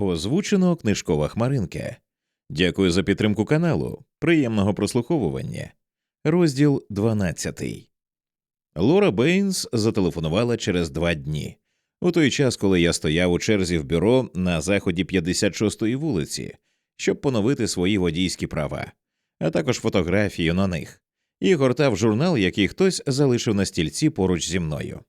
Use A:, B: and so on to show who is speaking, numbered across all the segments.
A: Озвучено книжкова хмаринка. Дякую за підтримку каналу. Приємного прослуховування. Розділ 12. Лора Бейнс зателефонувала через два дні. У той час, коли я стояв у черзі в бюро на заході 56-ї вулиці, щоб поновити свої водійські права, а також фотографію на них, і гортав журнал, який хтось залишив на стільці поруч зі мною.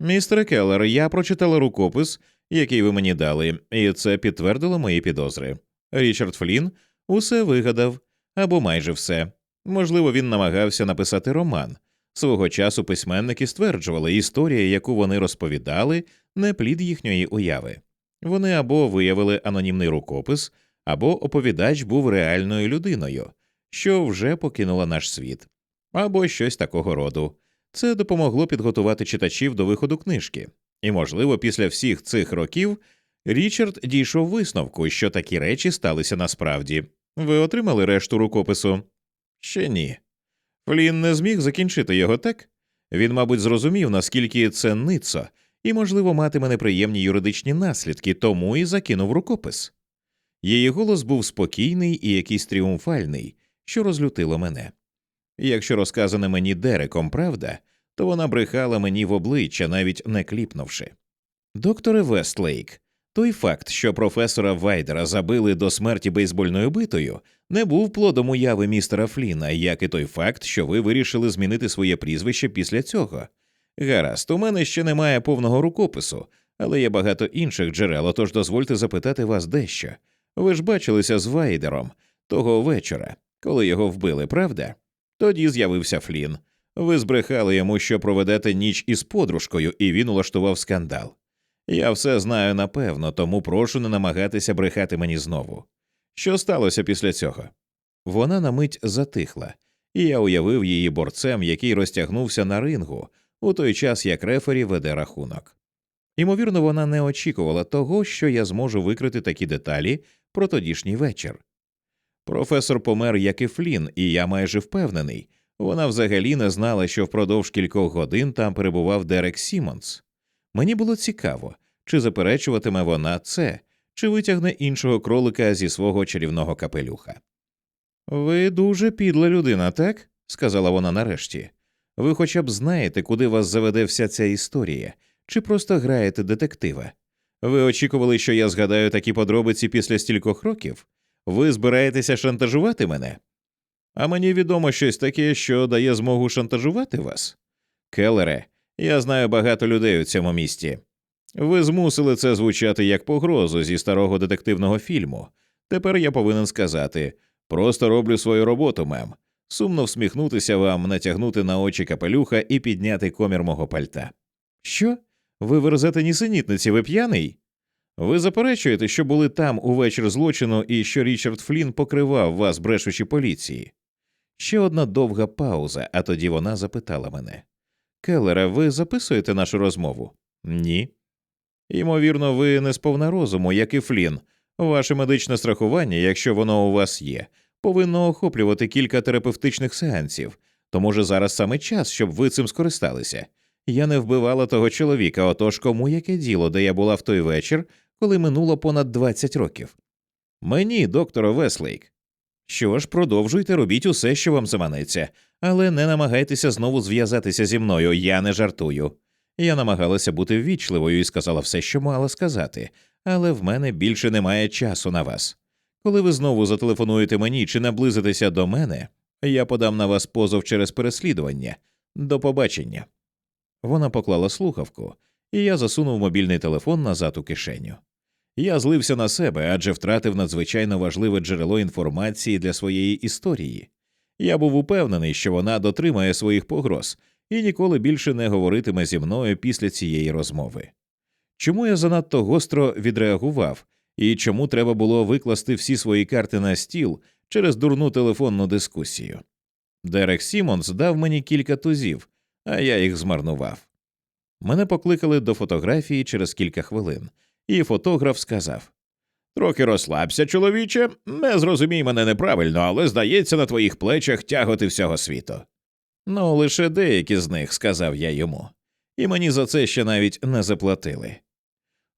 A: Містер Келлер, я прочитала рукопис, який ви мені дали, і це підтвердило мої підозри. Річард Флін усе вигадав або майже все. Можливо, він намагався написати роман. Свого часу письменники стверджували, історія, яку вони розповідали, не плід їхньої уяви. Вони або виявили анонімний рукопис, або оповідач був реальною людиною, що вже покинула наш світ, або щось такого роду. Це допомогло підготувати читачів до виходу книжки. І, можливо, після всіх цих років Річард дійшов висновку, що такі речі сталися насправді. Ви отримали решту рукопису? Ще ні. Флін не зміг закінчити його так. Він, мабуть, зрозумів, наскільки це ницо, і, можливо, матиме неприємні юридичні наслідки, тому і закинув рукопис. Її голос був спокійний і якийсь тріумфальний, що розлютило мене. Якщо розказане мені Дереком правда, то вона брехала мені в обличчя, навіть не кліпнувши. Докторе Вестлейк, той факт, що професора Вайдера забили до смерті бейсбольною битою, не був плодом уяви містера Фліна, як і той факт, що ви вирішили змінити своє прізвище після цього. Гаразд, у мене ще немає повного рукопису, але є багато інших джерел, отож дозвольте запитати вас дещо. Ви ж бачилися з Вайдером того вечора, коли його вбили, правда? Тоді з'явився Флін. Ви збрехали йому, що проведете ніч із подружкою, і він улаштував скандал. Я все знаю напевно, тому прошу не намагатися брехати мені знову. Що сталося після цього? Вона на мить затихла, і я уявив її борцем, який розтягнувся на рингу у той час, як рефері веде рахунок. Ймовірно, вона не очікувала того, що я зможу викрити такі деталі про тодішній вечір. Професор помер, як і Флін, і я майже впевнений, вона взагалі не знала, що впродовж кількох годин там перебував Дерек Сімонс. Мені було цікаво, чи заперечуватиме вона це, чи витягне іншого кролика зі свого чарівного капелюха. Ви дуже підла людина, так? сказала вона нарешті. Ви хоча б знаєте, куди вас заведе вся ця історія, чи просто граєте детектива? Ви очікували, що я згадаю такі подробиці після стількох років? Ви збираєтеся шантажувати мене? А мені відомо щось таке, що дає змогу шантажувати вас? Келере, я знаю багато людей у цьому місті. Ви змусили це звучати як погрозу зі старого детективного фільму. Тепер я повинен сказати просто роблю свою роботу, мем. Сумно всміхнутися вам, натягнути на очі капелюха і підняти комір мого пальта. Що? Ви верзете нісенітниці, ви п'яний? Ви заперечуєте, що були там у вечір злочину і що Річард Флін покривав вас, брешучи поліції? Ще одна довга пауза, а тоді вона запитала мене Келлере, ви записуєте нашу розмову? Ні. Ймовірно, ви не сповна розуму, як і Флін. Ваше медичне страхування, якщо воно у вас є, повинно охоплювати кілька терапевтичних сеансів, то може зараз саме час, щоб ви цим скористалися. Я не вбивала того чоловіка, отож кому яке діло, де я була в той вечір, коли минуло понад 20 років. Мені, докторе Веслейк. Що ж, продовжуйте, робіть усе, що вам заманеться, але не намагайтеся знову зв'язатися зі мною, я не жартую. Я намагалася бути ввічливою і сказала все, що мала сказати, але в мене більше немає часу на вас. Коли ви знову зателефонуєте мені чи наблизитеся до мене, я подам на вас позов через переслідування. До побачення. Вона поклала слухавку, і я засунув мобільний телефон назад у кишеню. Я злився на себе, адже втратив надзвичайно важливе джерело інформації для своєї історії. Я був упевнений, що вона дотримає своїх погроз і ніколи більше не говоритиме зі мною після цієї розмови. Чому я занадто гостро відреагував, і чому треба було викласти всі свої карти на стіл через дурну телефонну дискусію? Дерек Сімонс дав мені кілька тузів, а я їх змарнував. Мене покликали до фотографії через кілька хвилин, і фотограф сказав Трохи розслабся, чоловіче, не зрозумій мене неправильно, але здається, на твоїх плечах тяготи всього світу. Ну, лише деякі з них, сказав я йому, і мені за це ще навіть не заплатили.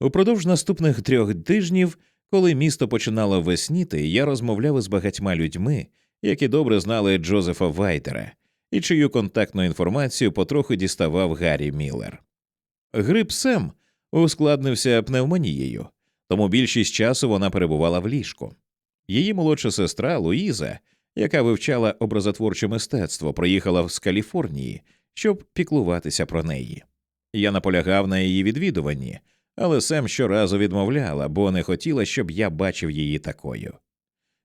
A: Упродовж наступних трьох тижнів Коли місто починало весніти, я розмовляв із багатьма людьми, які добре знали Джозефа Вайтера, і чию контактну інформацію потроху діставав Гаррі Міллер. Грип Сем ускладнився пневмонією, тому більшість часу вона перебувала в ліжку. Її молодша сестра Луїза, яка вивчала образотворче мистецтво, приїхала з Каліфорнії, щоб піклуватися про неї. Я наполягав на її відвідуванні, але Сем щоразу відмовляла, бо не хотіла, щоб я бачив її такою.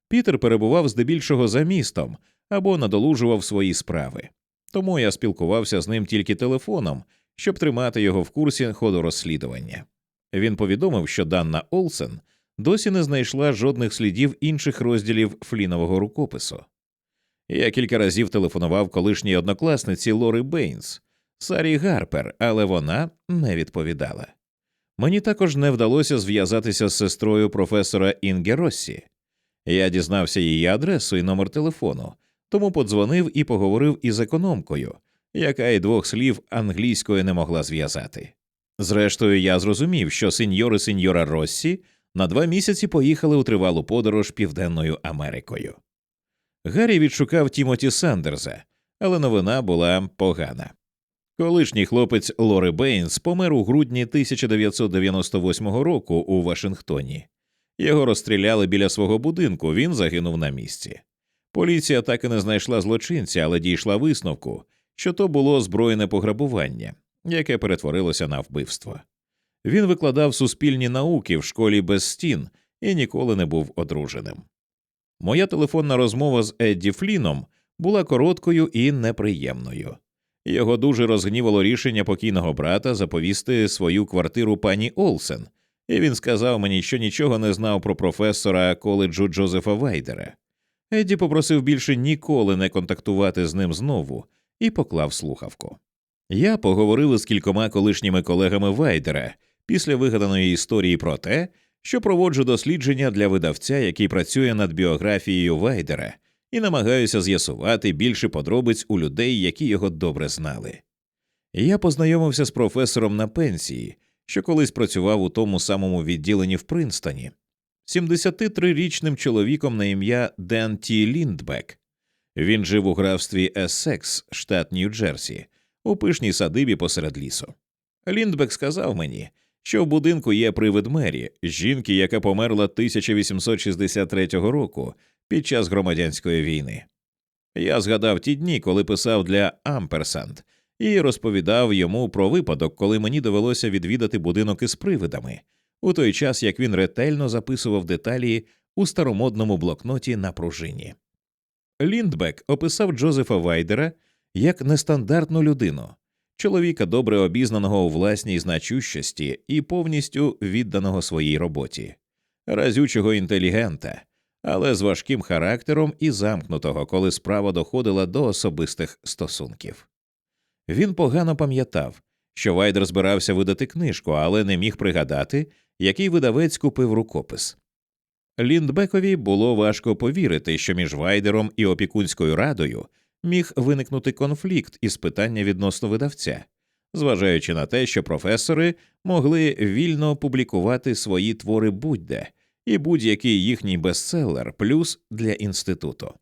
A: Пітер перебував здебільшого за містом або надолужував свої справи, тому я спілкувався з ним тільки телефоном, щоб тримати його в курсі ходу розслідування. Він повідомив, що Данна Олсен досі не знайшла жодних слідів інших розділів флінового рукопису. Я кілька разів телефонував колишній однокласниці Лори Бейнс, Сарі Гарпер, але вона не відповідала. Мені також не вдалося зв'язатися з сестрою професора Інге Россі. Я дізнався її адресу і номер телефону, тому подзвонив і поговорив із економкою, яка й двох слів англійською не могла зв'язати. Зрештою, я зрозумів, що сеньор і сеньора Россі на два місяці поїхали у тривалу подорож Південною Америкою. Гаррі відшукав Тімоті Сандерса, але новина була погана. Колишній хлопець Лори Бейнс помер у грудні 1998 року у Вашингтоні. Його розстріляли біля свого будинку, він загинув на місці. Поліція так і не знайшла злочинця, але дійшла висновку, що то було збройне пограбування, яке перетворилося на вбивство. Він викладав суспільні науки в школі без стін і ніколи не був одруженим. Моя телефонна розмова з Едді Фліном була короткою і неприємною. Його дуже розгнівало рішення покійного брата заповісти свою квартиру пані Олсен, і він сказав мені, що нічого не знав про професора коледжу Джозефа Вайдера. Едді попросив більше ніколи не контактувати з ним знову і поклав слухавку. Я поговорив із кількома колишніми колегами Вайдера після вигаданої історії про те, що проводжу дослідження для видавця, який працює над біографією Вайдера, і намагаюся з'ясувати більше подробиць у людей, які його добре знали. Я познайомився з професором на пенсії, що колись працював у тому самому відділенні в Принстоні, 73-річним чоловіком на ім'я Ден Ті Ліндбек. Він жив у графстві Ессекс, штат Нью-Джерсі, у пишній садибі посеред лісу. Ліндбек сказав мені, що в будинку є привид Мері, жінки, яка померла 1863 року під час громадянської війни. Я згадав ті дні, коли писав для Амперсанд, і розповідав йому про випадок, коли мені довелося відвідати будинок із привидами, у той час як він ретельно записував деталі у старомодному блокноті на пружині. Ліндбек описав Джозефа Вайдера як нестандартну людину, чоловіка добре обізнаного у власній значущості і повністю відданого своїй роботі, разючого інтелігента, але з важким характером і замкнутого, коли справа доходила до особистих стосунків. Він погано пам'ятав, що Вайдер збирався видати книжку, але не міг пригадати, який видавець купив рукопис. Ліндбекові було важко повірити, що між Вайдером і опікунською радою міг виникнути конфлікт із питання відносно видавця, зважаючи на те, що професори могли вільно публікувати свої твори будь-де і будь-який їхній бестселер, плюс для інституту.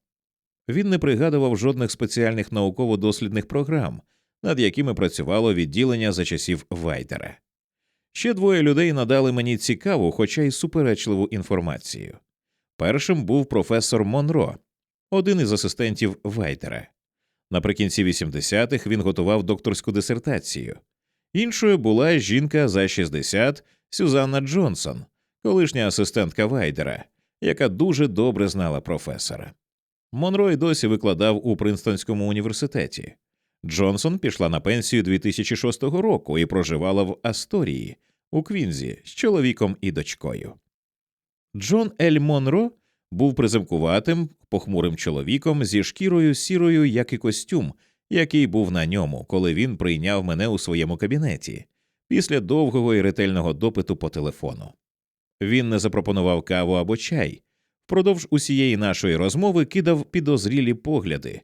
A: Він не пригадував жодних спеціальних науково-дослідних програм, над якими працювало відділення за часів Вайдера. Ще двоє людей надали мені цікаву, хоча й суперечливу інформацію. Першим був професор Монро, один із асистентів Вайдера. Наприкінці 80-х він готував докторську дисертацію. Іншою була жінка за 60 Сюзанна Джонсон, колишня асистентка Вайдера, яка дуже добре знала професора. Монро й досі викладав у Принстонському університеті. Джонсон пішла на пенсію 2006 року і проживала в Асторії у Квінзі з чоловіком і дочкою. Джон Ель Монро був приземкуватим, похмурим чоловіком зі шкірою сірою, як і костюм, який був на ньому, коли він прийняв мене у своєму кабінеті після довгого і ретельного допиту по телефону. Він не запропонував каву або чай. Впродовж усієї нашої розмови кидав підозрілі погляди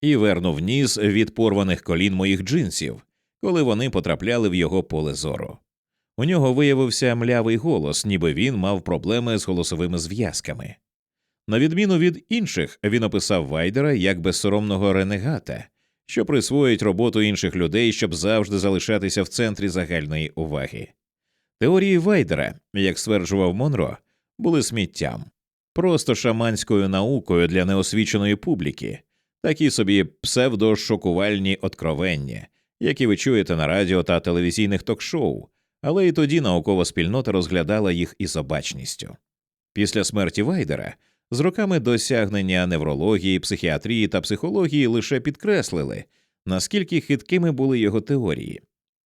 A: і вернув ніс від порваних колін моїх джинсів, коли вони потрапляли в його поле зору. У нього виявився млявий голос, ніби він мав проблеми з голосовими зв'язками. На відміну від інших, він описав Вайдера як безсоромного ренегата, що присвоїть роботу інших людей, щоб завжди залишатися в центрі загальної уваги. Теорії Вайдера, як стверджував Монро, були сміттям, просто шаманською наукою для неосвіченої публіки, такі собі псевдошокувальні откровення, які ви чуєте на радіо та телевізійних ток-шоу, але і тоді наукова спільнота розглядала їх із обачністю. Після смерті Вайдера з роками досягнення неврології, психіатрії та психології лише підкреслили, наскільки хиткими були його теорії,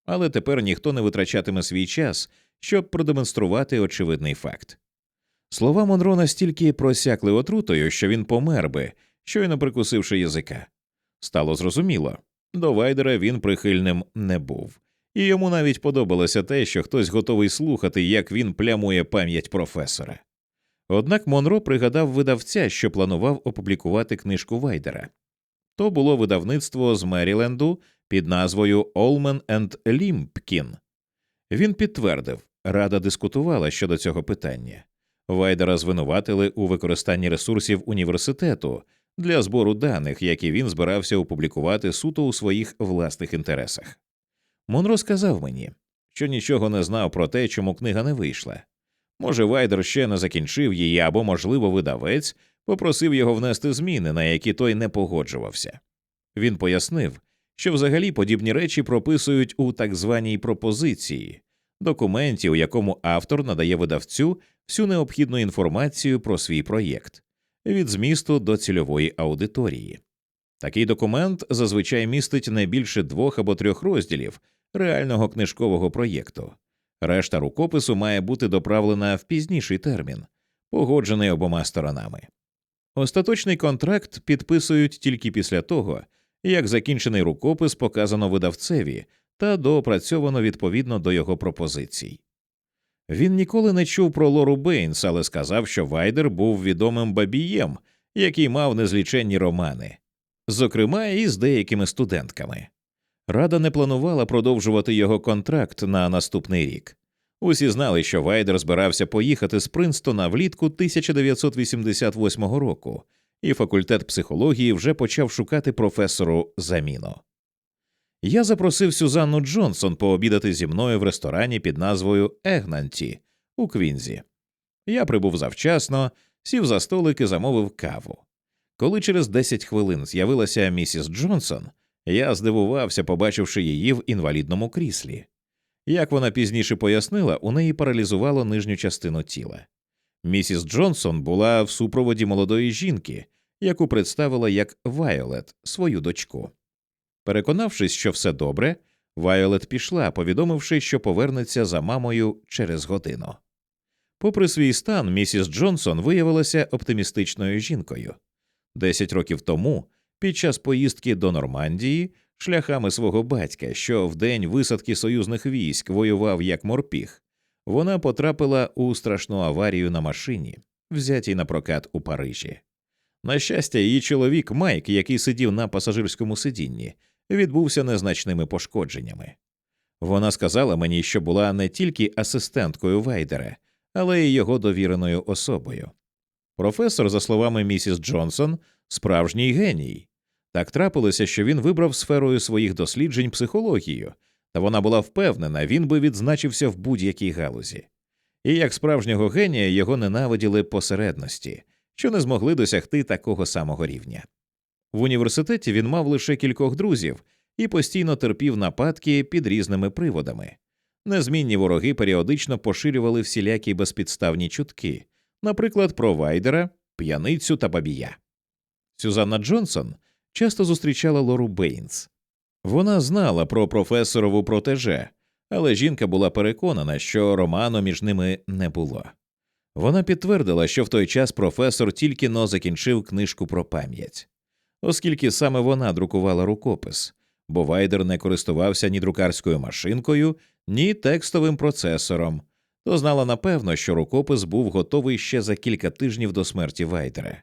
A: але тепер ніхто не витрачатиме свій час, щоб продемонструвати очевидний факт. Слова Монро настільки просякли отрутою, що він помер би, щойно прикусивши язика. Стало зрозуміло до Вайдера він прихильним не був, і йому навіть подобалося те, що хтось готовий слухати, як він плямує пам'ять професора. Однак Монро пригадав видавця, що планував опублікувати книжку Вайдера. То було видавництво з Меріленду під назвою Олмен енд Лімпкін. Він підтвердив, рада дискутувала щодо цього питання. Вайдера звинуватили у використанні ресурсів університету для збору даних, які він збирався опублікувати суто у своїх власних інтересах. Монро сказав мені, що нічого не знав про те, чому книга не вийшла. Може, Вайдер ще не закінчив її, або, можливо, видавець попросив його внести зміни, на які той не погоджувався. Він пояснив, що взагалі подібні речі прописують у так званій пропозиції документі, у якому автор надає видавцю всю необхідну інформацію про свій проєкт від змісту до цільової аудиторії. Такий документ зазвичай містить не більше двох або трьох розділів реального книжкового проєкту. Решта рукопису має бути доправлена в пізніший термін, погоджений обома сторонами. Остаточний контракт підписують тільки після того, як закінчений рукопис показано видавцеві та доопрацьовано відповідно до його пропозицій. Він ніколи не чув про Лору Бейнс, але сказав, що Вайдер був відомим бабієм, який мав незліченні романи, зокрема і з деякими студентками. Рада не планувала продовжувати його контракт на наступний рік. Усі знали, що Вайдер збирався поїхати з Принстона влітку 1988 року, і факультет психології вже почав шукати професору заміну. Я запросив Сюзанну Джонсон пообідати зі мною в ресторані під назвою Егнанті у Квінзі. Я прибув завчасно, сів за столик і замовив каву. Коли через 10 хвилин з'явилася місіс Джонсон, я здивувався, побачивши її в інвалідному кріслі. Як вона пізніше пояснила, у неї паралізувало нижню частину тіла. Місіс Джонсон була в супроводі молодої жінки, яку представила як Вайолет, свою дочку. Переконавшись, що все добре, Вайолет пішла, повідомивши, що повернеться за мамою через годину. Попри свій стан, місіс Джонсон виявилася оптимістичною жінкою. Десять років тому, під час поїздки до Нормандії, шляхами свого батька, що в день висадки союзних військ воював як морпіг, вона потрапила у страшну аварію на машині, взятій на прокат у Парижі. На щастя, її чоловік Майк, який сидів на пасажирському сидінні, відбувся незначними пошкодженнями. Вона сказала мені, що була не тільки асистенткою Вайдера, але й його довіреною особою. Професор, за словами місіс Джонсон, справжній геній. Так трапилося, що він вибрав сферою своїх досліджень психологію, та вона була впевнена, він би відзначився в будь-якій галузі. І як справжнього генія його ненавиділи посередності, що не змогли досягти такого самого рівня. В університеті він мав лише кількох друзів і постійно терпів нападки під різними приводами. Незмінні вороги періодично поширювали всілякі безпідставні чутки, наприклад, про Вайдера, п'яницю та бабія. Сюзанна Джонсон часто зустрічала Лору Бейнс. Вона знала про професорову протеже, але жінка була переконана, що роману між ними не було. Вона підтвердила, що в той час професор тільки но закінчив книжку про пам'ять, оскільки саме вона друкувала рукопис, бо Вайдер не користувався ні друкарською машинкою, ні текстовим процесором, то знала напевно, що рукопис був готовий ще за кілька тижнів до смерті Вайдера.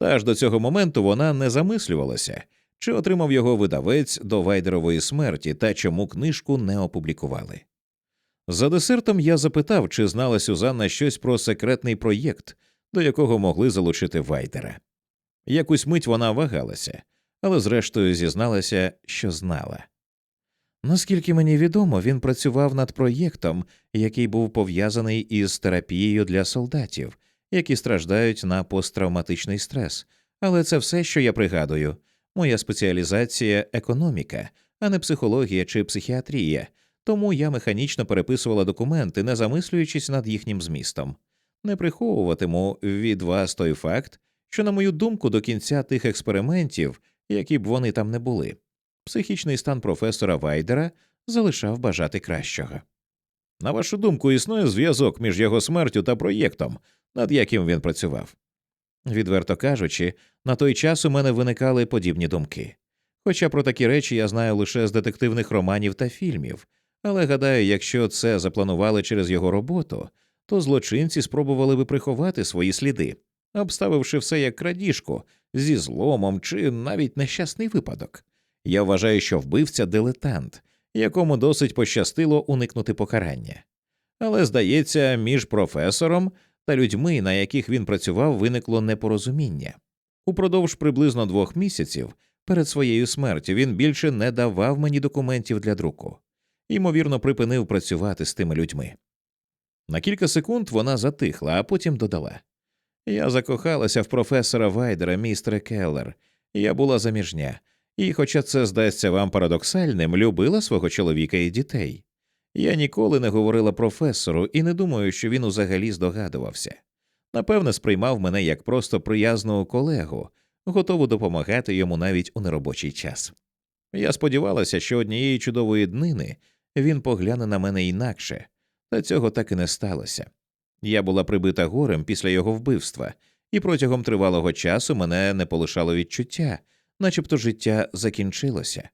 A: Та аж до цього моменту вона не замислювалася, чи отримав його видавець до Вайдерової смерті та чому книжку не опублікували. За десертом я запитав, чи знала Сюзанна щось про секретний проєкт, до якого могли залучити Вайдера. Якусь мить вона вагалася, але зрештою зізналася, що знала. Наскільки мені відомо, він працював над проєктом, який був пов'язаний із терапією для солдатів, які страждають на посттравматичний стрес, але це все, що я пригадую. Моя спеціалізація економіка, а не психологія чи психіатрія, тому я механічно переписувала документи, не замислюючись над їхнім змістом. Не приховуватиму від вас той факт, що, на мою думку, до кінця тих експериментів, які б вони там не були, психічний стан професора Вайдера залишав бажати кращого. На вашу думку, існує зв'язок між його смертю та проєктом, над яким він працював. Відверто кажучи, на той час у мене виникали подібні думки. Хоча про такі речі я знаю лише з детективних романів та фільмів, але гадаю, якщо це запланували через його роботу, то злочинці спробували би приховати свої сліди, обставивши все як крадіжку зі зломом чи навіть нещасний випадок. Я вважаю, що вбивця дилетант, якому досить пощастило уникнути покарання. Але, здається, між професором та людьми, на яких він працював, виникло непорозуміння. Упродовж приблизно двох місяців перед своєю смертю він більше не давав мені документів для друку, ймовірно, припинив працювати з тими людьми. На кілька секунд вона затихла, а потім додала Я закохалася в професора Вайдера, містера Келлер, я була заміжня, і, хоча це здасться вам парадоксальним, любила свого чоловіка і дітей. Я ніколи не говорила професору і не думаю, що він узагалі здогадувався. Напевне, сприймав мене як просто приязну колегу, готову допомагати йому навіть у неробочий час. Я сподівалася, що однієї чудової днини він погляне на мене інакше, та цього так і не сталося. Я була прибита горем після його вбивства, і протягом тривалого часу мене не полишало відчуття, начебто життя закінчилося.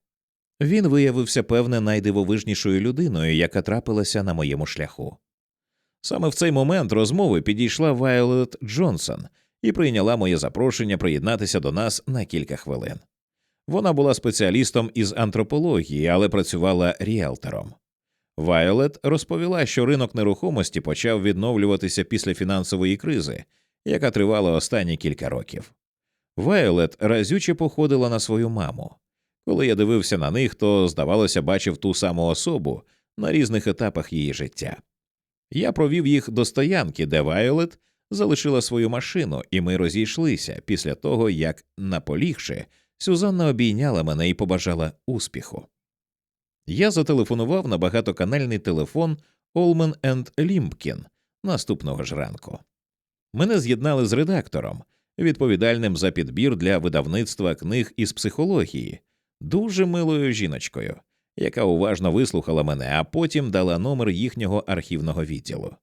A: Він виявився, певне, найдивовижнішою людиною, яка трапилася на моєму шляху. Саме в цей момент розмови підійшла Вайолет Джонсон і прийняла моє запрошення приєднатися до нас на кілька хвилин. Вона була спеціалістом із антропології, але працювала ріелтором. Вайолет розповіла, що ринок нерухомості почав відновлюватися після фінансової кризи, яка тривала останні кілька років. Вайолет разюче походила на свою маму. Коли я дивився на них, то, здавалося, бачив ту саму особу на різних етапах її життя. Я провів їх до стоянки, де Вайолет залишила свою машину, і ми розійшлися після того, як, наполігши, Сюзанна обійняла мене і побажала успіху. Я зателефонував на багатоканальний телефон Олмен енд Лімпкін наступного ж ранку. Мене з'єднали з редактором, відповідальним за підбір для видавництва книг із психології, дуже милою жіночкою, яка уважно вислухала мене, а потім дала номер їхнього архівного відділу.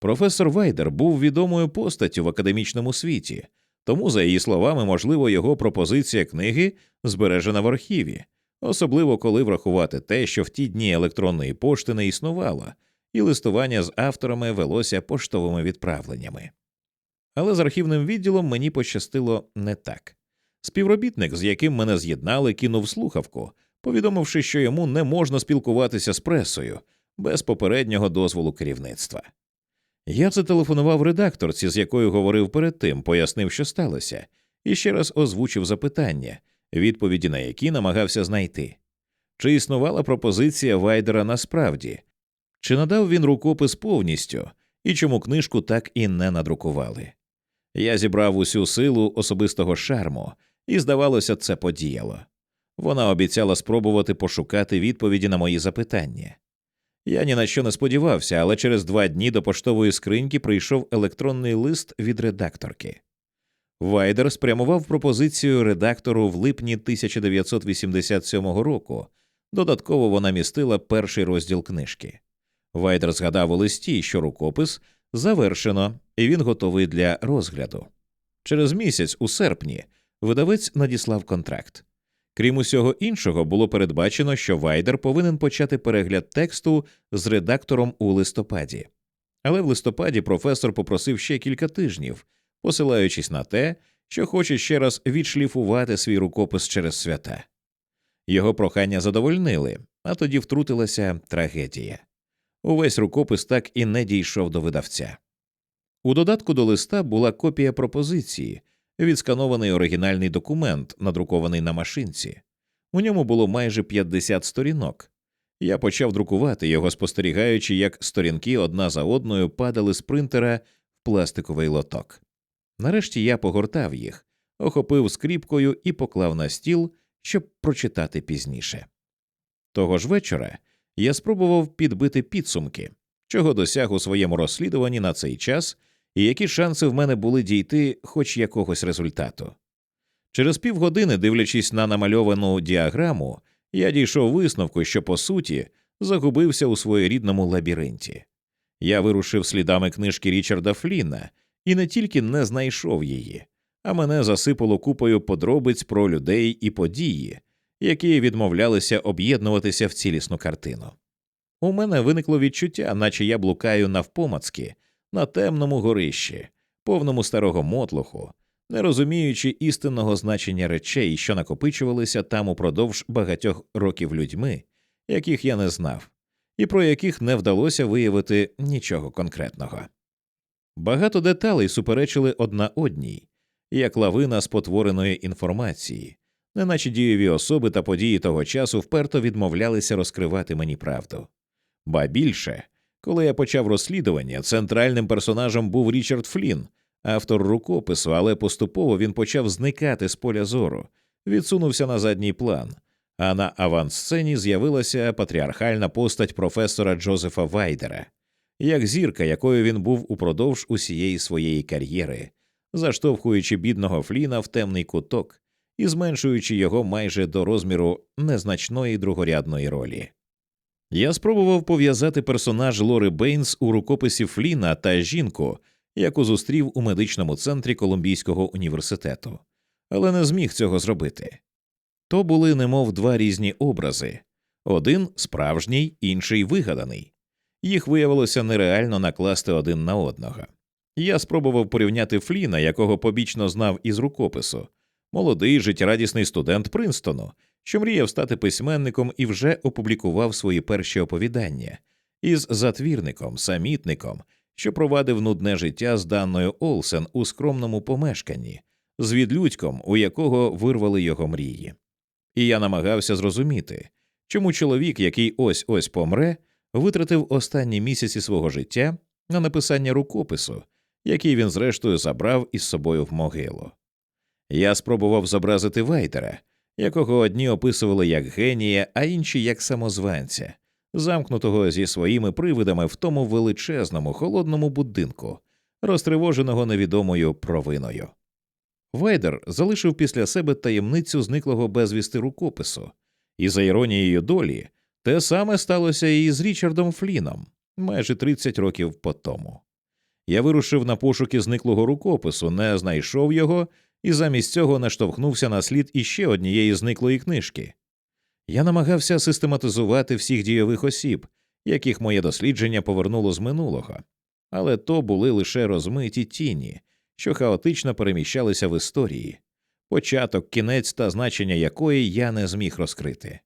A: Професор Вайдер був відомою постаттю в академічному світі, тому, за її словами, можливо, його пропозиція книги збережена в архіві, особливо коли врахувати те, що в ті дні електронної пошти не існувало, і листування з авторами велося поштовими відправленнями. Але з архівним відділом мені пощастило не так. Співробітник, з яким мене з'єднали, кинув слухавку, повідомивши, що йому не можна спілкуватися з пресою без попереднього дозволу керівництва. Я зателефонував редакторці, з якою говорив перед тим, пояснив, що сталося, і ще раз озвучив запитання, відповіді на які намагався знайти. Чи існувала пропозиція Вайдера насправді, чи надав він рукопис повністю, і чому книжку так і не надрукували? Я зібрав усю силу особистого шарму, і, здавалося, це подіяло. Вона обіцяла спробувати пошукати відповіді на мої запитання. Я ні на що не сподівався, але через два дні до поштової скриньки прийшов електронний лист від редакторки. Вайдер спрямував пропозицію редактору в липні 1987 року. Додатково вона містила перший розділ книжки. Вайдер згадав у листі, що рукопис завершено, і він готовий для розгляду. Через місяць, у серпні, видавець надіслав контракт. Крім усього іншого, було передбачено, що Вайдер повинен почати перегляд тексту з редактором у листопаді. Але в листопаді професор попросив ще кілька тижнів, посилаючись на те, що хоче ще раз відшліфувати свій рукопис через свята. Його прохання задовольнили, а тоді втрутилася трагедія. Увесь рукопис так і не дійшов до видавця. У додатку до листа була копія пропозиції, відсканований оригінальний документ, надрукований на машинці. У ньому було майже 50 сторінок. Я почав друкувати його, спостерігаючи, як сторінки одна за одною падали з принтера в пластиковий лоток. Нарешті я погортав їх, охопив скріпкою і поклав на стіл, щоб прочитати пізніше. Того ж вечора я спробував підбити підсумки, чого досяг у своєму розслідуванні на цей час і які шанси в мене були дійти хоч якогось результату. Через півгодини, дивлячись на намальовану діаграму, я дійшов висновку, що по суті загубився у своєрідному лабіринті. Я вирушив слідами книжки Річарда Фліна і не тільки не знайшов її, а мене засипало купою подробиць про людей і події, які відмовлялися об'єднуватися в цілісну картину. У мене виникло відчуття, наче я блукаю навпомацки на темному горищі, повному старого мотлуху, не розуміючи істинного значення речей, що накопичувалися там упродовж багатьох років людьми, яких я не знав, і про яких не вдалося виявити нічого конкретного. Багато деталей суперечили одна одній, як лавина спотвореної інформації, неначе дієві особи та події того часу вперто відмовлялися розкривати мені правду. Ба більше, коли я почав розслідування, центральним персонажем був Річард Флін, автор рукопису, але поступово він почав зникати з поля зору, відсунувся на задній план. А на авансцені з'явилася патріархальна постать професора Джозефа Вайдера, як зірка, якою він був упродовж усієї своєї кар'єри, заштовхуючи бідного Фліна в темний куток і зменшуючи його майже до розміру незначної другорядної ролі. Я спробував пов'язати персонаж Лори Бейнс у рукописі Фліна та жінку, яку зустрів у медичному центрі Колумбійського університету, але не зміг цього зробити. То були немов два різні образи один справжній, інший вигаданий. Їх виявилося нереально накласти один на одного. Я спробував порівняти Фліна, якого побічно знав із рукопису, молодий життєрадісний студент Принстону, що мріяв стати письменником і вже опублікував свої перші оповідання, із затвірником, самітником, що провадив нудне життя з Данною Олсен у скромному помешканні, з відлюдьком, у якого вирвали його мрії. І я намагався зрозуміти, чому чоловік, який ось ось помре, витратив останні місяці свого життя на написання рукопису, який він зрештою забрав із собою в могилу. Я спробував зобразити Вайтера, якого одні описували як генія, а інші як самозванця, замкнутого зі своїми привидами в тому величезному холодному будинку, розтривоженого невідомою провиною. Вайдер залишив після себе таємницю зниклого безвісти рукопису, і за іронією долі те саме сталося і з Річардом Фліном майже 30 років по тому. Я вирушив на пошуки зниклого рукопису, не знайшов його і замість цього наштовхнувся на слід іще однієї зниклої книжки. Я намагався систематизувати всіх дійових осіб, яких моє дослідження повернуло з минулого, але то були лише розмиті тіні, що хаотично переміщалися в історії, початок, кінець та значення якої я не зміг розкрити.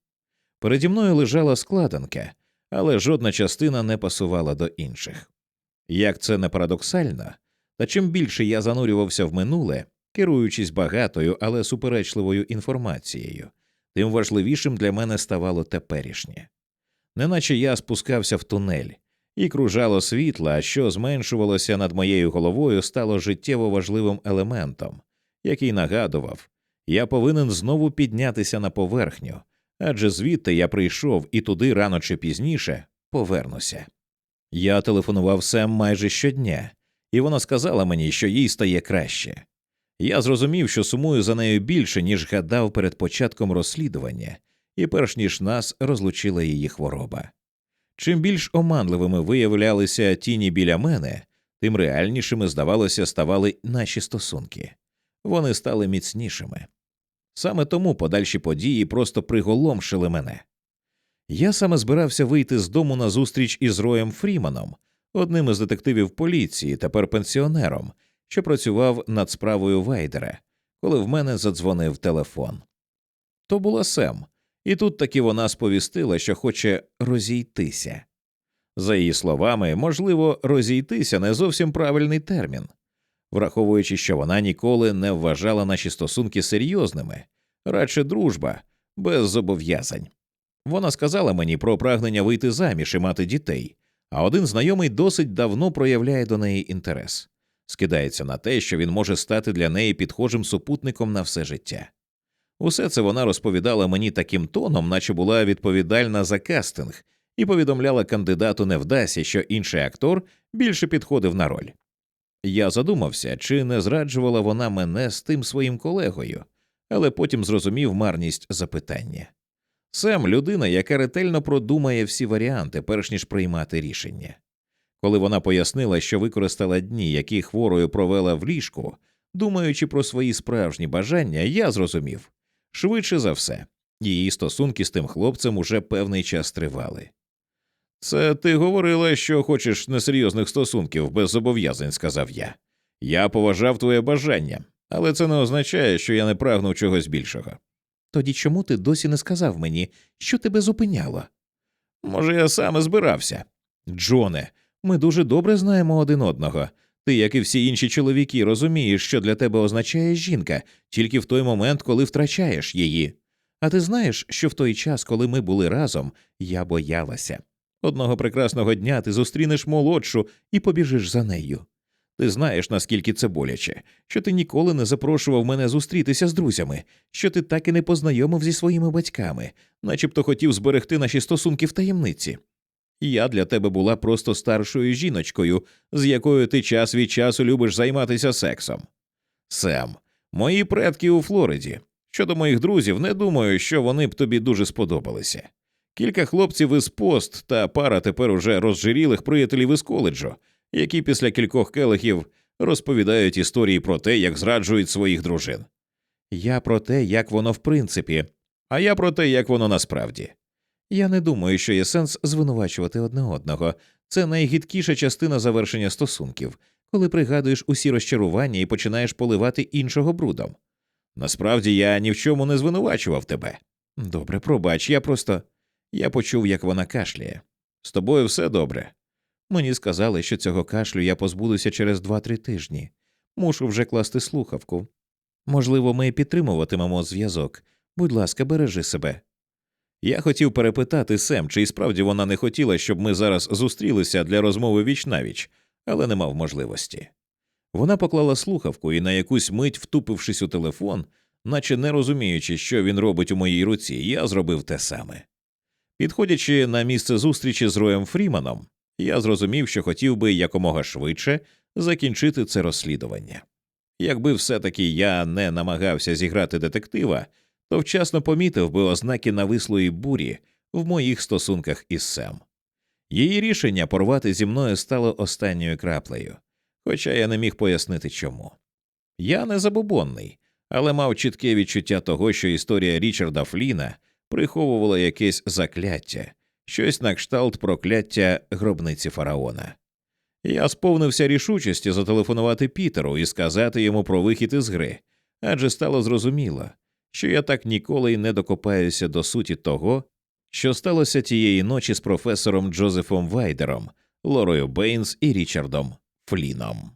A: Переді мною лежала складанка, але жодна частина не пасувала до інших. Як це не парадоксально, та чим більше я занурювався в минуле, керуючись багатою, але суперечливою інформацією, тим важливішим для мене ставало теперішнє. Неначе я спускався в тунель, і кружало світла, що зменшувалося над моєю головою, стало життєво важливим елементом, який нагадував я повинен знову піднятися на поверхню, адже звідти я прийшов і туди рано чи пізніше повернуся. Я телефонував Сем майже щодня, і вона сказала мені, що їй стає краще. Я зрозумів, що сумую за нею більше, ніж гадав перед початком розслідування, і перш ніж нас розлучила її хвороба. Чим більш оманливими виявлялися тіні біля мене, тим реальнішими, здавалося, ставали наші стосунки. Вони стали міцнішими. Саме тому подальші події просто приголомшили мене. Я саме збирався вийти з дому на зустріч із Роєм Фріманом, одним із детективів поліції, тепер пенсіонером, що працював над справою Вайдера, коли в мене задзвонив телефон. То була Сем, і тут таки вона сповістила, що хоче розійтися. За її словами, можливо, розійтися не зовсім правильний термін, враховуючи, що вона ніколи не вважала наші стосунки серйозними, радше дружба, без зобов'язань. Вона сказала мені про прагнення вийти заміж і мати дітей, а один знайомий досить давно проявляє до неї інтерес, скидається на те, що він може стати для неї підхожим супутником на все життя. Усе це вона розповідала мені таким тоном, наче була відповідальна за кастинг, і повідомляла кандидату не вдасться, що інший актор більше підходив на роль. Я задумався, чи не зраджувала вона мене з тим своїм колегою, але потім зрозумів марність запитання. Сем людина, яка ретельно продумає всі варіанти, перш ніж приймати рішення. Коли вона пояснила, що використала дні, які хворою провела в ліжку, думаючи про свої справжні бажання, я зрозумів швидше за все, її стосунки з тим хлопцем уже певний час тривали. Це ти говорила, що хочеш несерйозних стосунків без зобов'язань, сказав я. Я поважав твоє бажання, але це не означає, що я не прагнув чогось більшого. Тоді чому ти досі не сказав мені, що тебе зупиняло? Може, я саме збирався. Джоне, ми дуже добре знаємо один одного. Ти, як і всі інші чоловіки, розумієш, що для тебе означає жінка тільки в той момент, коли втрачаєш її. А ти знаєш, що в той час, коли ми були разом, я боялася. Одного прекрасного дня ти зустрінеш молодшу і побіжиш за нею. Ти знаєш, наскільки це боляче, що ти ніколи не запрошував мене зустрітися з друзями, що ти так і не познайомив зі своїми батьками, начебто хотів зберегти наші стосунки в таємниці. Я для тебе була просто старшою жіночкою, з якою ти час від часу любиш займатися сексом. Сем, мої предки у Флориді. Щодо моїх друзів, не думаю, що вони б тобі дуже сподобалися. Кілька хлопців із пост та пара тепер уже розжирілих приятелів із коледжу, які після кількох келихів розповідають історії про те, як зраджують своїх дружин. Я про те, як воно в принципі, а я про те, як воно насправді. Я не думаю, що є сенс звинувачувати одне одного. Це найгідкіша частина завершення стосунків, коли пригадуєш усі розчарування і починаєш поливати іншого брудом. Насправді я ні в чому не звинувачував тебе. Добре, пробач, я просто. Я почув, як вона кашляє. З тобою все добре. Мені сказали, що цього кашлю я позбудуся через два-три тижні. Мушу вже класти слухавку. Можливо, ми підтримуватимемо зв'язок. Будь ласка, бережи себе. Я хотів перепитати Сем, чи й справді вона не хотіла, щоб ми зараз зустрілися для розмови віч навіч, але не мав можливості. Вона поклала слухавку і на якусь мить, втупившись у телефон, наче не розуміючи, що він робить у моїй руці, я зробив те саме. Підходячи на місце зустрічі з Роєм Фріманом, я зрозумів, що хотів би якомога швидше закінчити це розслідування. Якби все таки я не намагався зіграти детектива, то вчасно помітив би ознаки навислої бурі в моїх стосунках із Сем. Її рішення порвати зі мною стало останньою краплею, хоча я не міг пояснити чому. Я не забобонний, але мав чітке відчуття того, що історія Річарда Фліна приховувала якесь закляття, щось на кшталт прокляття гробниці фараона. Я сповнився рішучості зателефонувати Пітеру і сказати йому про вихід із гри, адже стало зрозуміло, що я так ніколи й не докопаюся до суті того, що сталося тієї ночі з професором Джозефом Вайдером, Лорою Бейнс і Річардом Фліном.